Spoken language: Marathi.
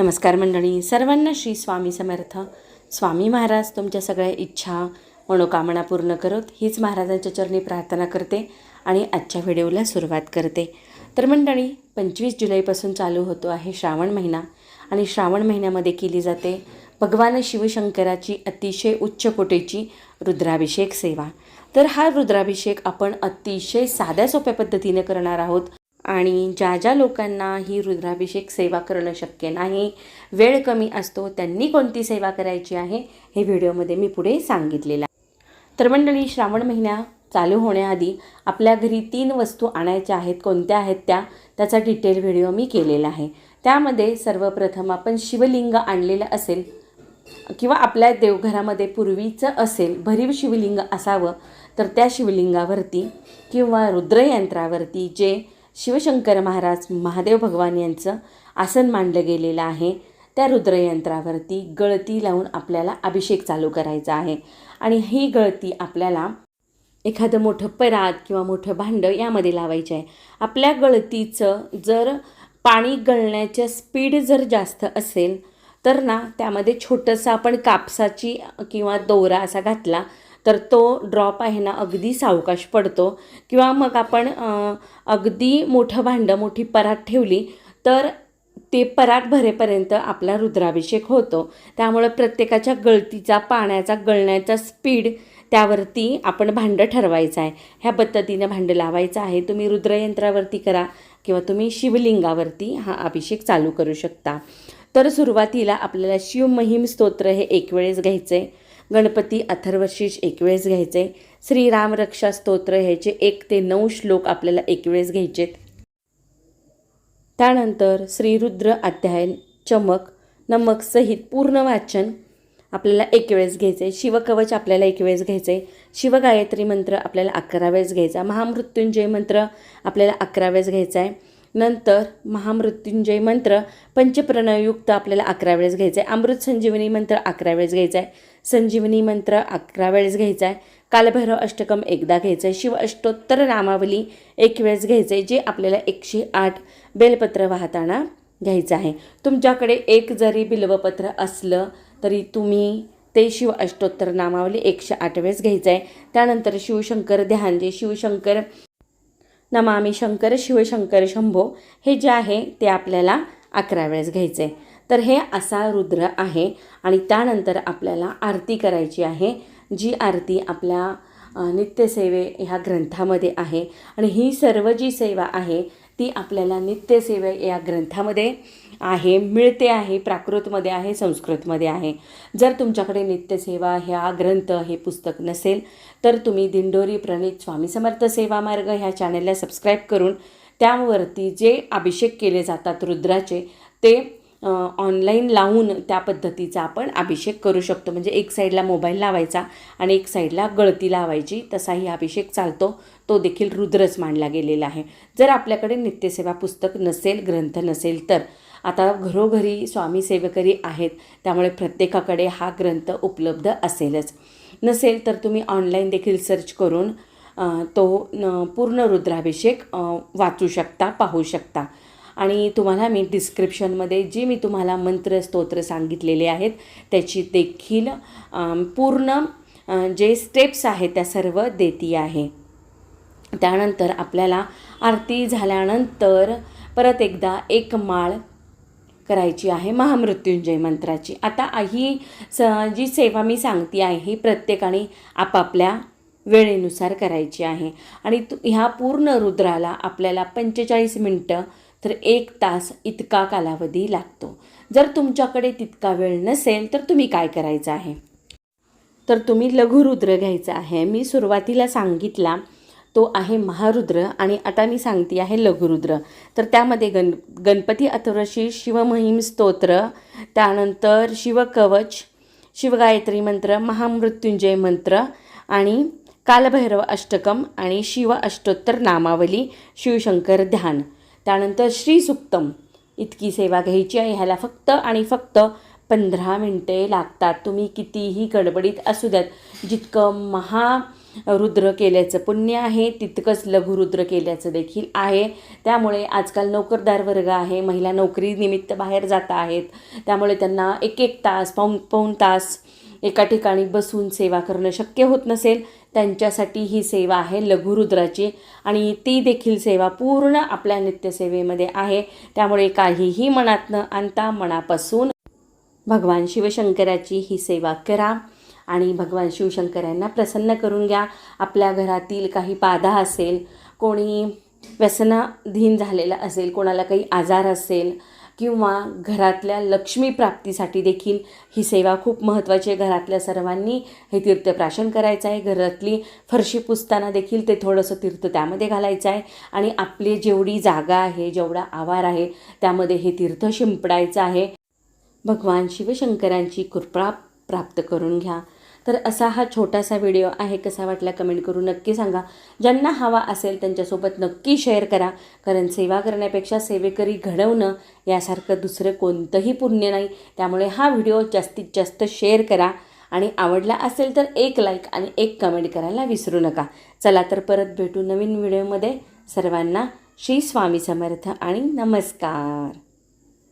नमस्कार मंडळी. सर्वांना श्री स्वामी समर्थ. स्वामी महाराज तुमच्या सगळ्या इच्छा मनोकामना पूर्ण करत हीच महाराजांच्या चरणी प्रार्थना करते आणि आजच्या व्हिडिओला सुरुवात करते. तर मंडळी पंचवीस जुलैपासून चालू होतो आहे श्रावण महिना आणि श्रावण महिन्यामध्ये केली जाते भगवान शिवशंकराची अतिशय उच्च कोटीची रुद्राभिषेक सेवा. तर हा रुद्राभिषेक आपण अतिशय साध्या सोप्या पद्धतीने करणार आहोत. आणि ज्या ज्या लोकांना ही रुद्राभिषेक सेवा करणं शक्य नाही वेळ कमी असतो त्यांनी कोणती सेवा करायची आहे हे व्हिडिओमध्ये मी पुढे सांगितलेलं आहे. तर मंडळी श्रावण महिना चालू होण्याआधी आपल्या घरी तीन वस्तू आणायच्या आहेत कोणत्या आहेत त्या त्याचा डिटेल व्हिडिओ मी केलेला आहे. त्यामध्ये सर्वप्रथम आपण शिवलिंग आणलेलं असेल किंवा आपल्या देवघरामध्ये पूर्वीचं असेल भरीव शिवलिंग असावं तर त्या शिवलिंगावरती किंवा रुद्रयंत्रावरती जे शिवशंकर महाराज महादेव भगवान यांचं आसन मांडलं गेलेलं आहे. त्या रुद्रयंत्रावरती गळती लावून आपल्याला अभिषेक चालू करायचा आहे. आणि ही गळती आपल्याला एखादं मोठं परात किंवा मोठं भांडं यामध्ये लावायचं आहे. आपल्या गळतीचं जर पाणी गळण्याच्या स्पीड जर जास्त असेल तर ना त्यामध्ये छोटंसं आपण कापसाची किंवा दोरा असा घातला तर तो ड्रॉप आहे ना अगदी सावकाश पडतो. किंवा मग आपण अगदी मोठं भांडं मोठी परात ठेवली तर ते परात भरेपर्यंत आपला रुद्राभिषेक होतो. त्यामुळे प्रत्येकाच्या गळतीचा पाण्याचा गळण्याचा स्पीड त्यावरती आपण भांडं ठरवायचं आहे. ह्या पद्धतीनं भांडं लावायचं आहे. तुम्ही रुद्रयंत्रावरती करा किंवा तुम्ही शिवलिंगावरती हा अभिषेक चालू करू शकता. तर सुरुवातीला आपल्याला शिवमहिम स्तोत्र हे एक वेळेस घ्यायचं आहे गणपती अथर्वशीष एक वेळेस घ्यायचे. श्रीराम रक्षा स्तोत्र ह्याचे एक ते नऊ श्लोक आपल्याला एक वेळेस घ्यायचेत. त्यानंतर श्रीरुद्र अध्याय चमक नमक सहित पूर्ण वाचन आपल्याला एक वेळेस घ्यायचं. आहे शिवकवच आपल्याला एक वेळेस घ्यायचं. आहे शिवगायत्री मंत्र आपल्याला अकरा वेळेस घ्यायचा. महामृत्युंजय मंत्र आपल्याला अकरा वेळेस घ्यायचा आहे. नंतर महामृत्युंजय मंत्र पंचप्रणयुक्त आपल्याला अकरा वेळेस घ्यायचा आहे अमृत संजीवनी मंत्र अकरा वेळेस घ्यायचा आहे संजीवनी मंत्र अकरा वेळेस घ्यायचा आहे कालभैरव अष्टकम एकदा घ्यायचं आहे शिव अष्टोत्तर नामावली एक वेळेस घ्यायचं आहे जे आपल्याला एकशे आठ बेलपत्र वाहताना घ्यायचं आहे. तुमच्याकडे एक जरी बिल्वपत्र असलं तरी तुम्ही ते शिव अष्टोत्तर नामावली एकशे आठ वेळेस घ्यायचं आहे त्यानंतर शिवशंकर ध्यान जे शिवशंकर नमामी शंकर शिवशंकर शंभो हे जे आहे ते आपल्याला अकरा वेळेस घ्यायचे. तर हे असा रुद्र आहे आणि त्यानंतर आपल्याला आरती करायची आहे. जी आरती आपल्या नित्यसेवे ह्या ग्रंथामध्ये आहे. आणि ही सर्व जी सेवा आहे ती आपल्याला नित्यसेवे या ग्रंथामध्ये आहे मिळते आहे प्राकृतमध्ये आहे संस्कृतमध्ये आहे. जर तुमच्याकडे नित्यसेवा ह्या ग्रंथ हे पुस्तक नसेल तर तुम्ही दिंडोरी प्रणित स्वामी समर्थ सेवा मार्ग ह्या चॅनलला सबस्क्राईब करून त्यावरती जे अभिषेक केले जातात रुद्राचे ते ऑनलाईन लावून त्या पद्धतीचा आपण अभिषेक करू शकतो. म्हणजे एक साईडला मोबाईल लावायचा आणि एक साईडला गळती लावायची. तसाही अभिषेक चालतो. तो देखील रुद्रच मांडला गेलेला आहे. जर आपल्याकडे नित्यसेवा पुस्तक नसेल ग्रंथ नसेल तर आता घरोघरी स्वामी सेवकरी आहेत. त्यामुळे प्रत्येकाकडे हा ग्रंथ उपलब्ध असेलच. नसेल तर तुम्ही ऑनलाईन देखील सर्च करून तो पूर्ण रुद्राभिषेक वाचू शकता पाहू शकता. आणि तुम्हाला मी डिस्क्रिप्शनमध्ये जे मी तुम्हाला मंत्र स्तोत्र सांगितलेले आहेत त्याची देखील पूर्ण जे स्टेप्स आहेत त्या सर्व देती आहे. त्यानंतर आपल्याला आरती झाल्यानंतर परत एकदा एक माळ करायची आहे महामृत्युंजय मंत्राची. आता ही स जी सेवा मी सांगते आहे ही प्रत्येकाने आपापल्या वेळेनुसार करायची आहे. आणि तु ह्या पूर्ण रुद्राला आपल्याला पंचेचाळीस मिनटं तर एक तास इतका कालावधी लागतो. जर तुमच्याकडे तितका वेळ नसेल तर तुम्ही काय करायचं आहे? तर तुम्ही लघुरुद्र घ्यायचा आहे. मी सुरुवातीला सांगितला तो आहे महारुद्र आणि आता मी सांगते आहे लघुरुद्र. तर त्यामध्ये गण गणपती अथर्वशी शिवमहिम स्तोत्र त्यानंतर शिवकवच शिवगायत्री मंत्र महामृत्युंजय मंत्र आणि कालभैरव अष्टकम आणि शिव अष्टोत्तर नामावली शिवशंकर ध्यान. त्यानंतर श्रीसुक्तम इतकी सेवा घ्यायची आहे ह्याला फक्त आणि फक्त पंधरा मिनटे लागतात. तुम्ही कितीही गडबडीत असू द्यात जितकं महा रुद्र केल्याचं पुण्य आहे तितकंच लघुरुद्र केल्याचं देखील आहे. त्यामुळे आजकाल नोकरदार वर्ग आहे महिला नोकरीनिमित्त बाहेर जात आहेत. त्यामुळे त्यांना एक एक तास पाऊन पाऊन तास एका ठिकाणी बसून सेवा करणं शक्य होत नसेल. त्यांच्यासाठी ही सेवा आहे लघुरुद्राची. आणि ती देखील सेवा पूर्ण आपल्या नित्यसेवेमध्ये आहे. त्यामुळे काहीही मनात न आणता मनापासून भगवान शिवशंकराची ही सेवा करा आणि भगवान शिवशंकरांना प्रसन्न करून घ्या. आपल्या घरातील काही बाधा असेल कोणी व्यसनाधीन झालेला असेल कोणाला काही आजार असेल किंवा घरातल्या लक्ष्मी प्राप्तीसाठी देखील ही सेवा खूप महत्त्वाची आहे. घरातल्या सर्वांनी हे तीर्थप्राशन करायचं आहे. घरातली फरशी पुसताना देखील ते थोडंसं तीर्थ त्यामध्ये घालायचं आहे. आणि आपली जेवढी जागा आहे जेवढा आवार आहे त्यामध्ये हे तीर्थ शिंपडायचं आहे. भगवान शिवशंकरांची कृपा प्राप्त करून घ्या. तर असा हा छोटासा व्हिडिओ आहे कसा वाटला कमेंट करून नक्की सांगा. ज्यांना हवा असेल त्यांच्यासोबत नक्की शेअर करा. कारण सेवा करण्यापेक्षा सेवेकरी घडवणं यासारखं दुसरं कोणतंही पुण्य नाही. त्यामुळे हा व्हिडिओ जास्तीत जास्त शेअर करा. आणि आवडला असेल तर एक लाईक आणि एक कमेंट करायला विसरू नका. चला तर परत भेटू नवीन व्हिडिओमध्ये सर्वांना श्री स्वामी समर्थ आणि नमस्कार.